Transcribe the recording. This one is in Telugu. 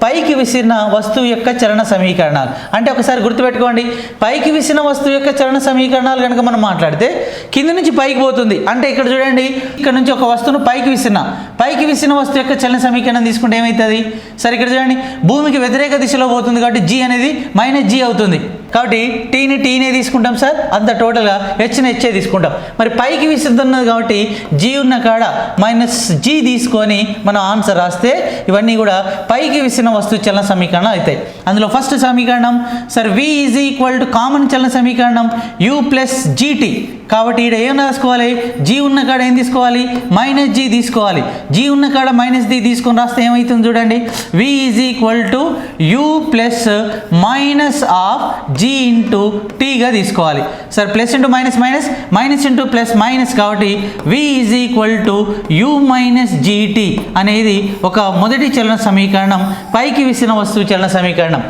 పైకి విసిరిన వస్తువు యొక్క చలన సమీకరణాలు. అంటే ఒకసారి గుర్తుపెట్టుకోండి పైకి విసిన వస్తువు యొక్క చలన సమీకరణాలు కనుక మనం మాట్లాడితే కింది నుంచి పైకి పోతుంది. అంటే ఇక్కడ చూడండి ఇక్కడ నుంచి ఒక వస్తువును పైకి విసిన పైకి విసిన వస్తువు యొక్క చలన సమీకరణం తీసుకుంటే ఏమవుతుంది సరే ఇక్కడ చూడండి భూమికి వ్యతిరేక దిశలో పోతుంది కాబట్టి జీ అనేది మైనస్ జీ అవుతుంది. కాబట్టి టీని టీనే తీసుకుంటాం సార్. అంత టోటల్గా హెచ్ని హెచ్ఏ తీసుకుంటాం. మరి పైకి విసురుతున్నది కాబట్టి జీ ఉన్న కాడ మైనస్ జీ తీసుకొని మనం ఆన్సర్ రాస్తే ఇవన్నీ కూడా పైకి విసిన వస్తువు చలన సమీకరణం అవుతాయి. అందులో ఫస్ట్ సమీకరణం sir v is equal to common చలన సమీకరణం యూ ప్లస్ జీటీ కాబట్టి ఇక్కడ ఏం రాసుకోవాలి? జీ ఉన్న కాడ ఏం తీసుకోవాలి? మైనస్ జీ తీసుకోవాలి. జీ ఉన్న కాడ మైనస్ డి తీసుకొని రాస్తే ఏమవుతుంది చూడండి? V is equal to u plus minus of g into టీగా తీసుకోవాలి. Sir plus into minus minus minus into plus minus కాబట్టి v is equal to u minus gt అనేది ఒక మొదటి చలన సమీకరణం పైకి విసిన వస్తువు చలన సమీకరణం.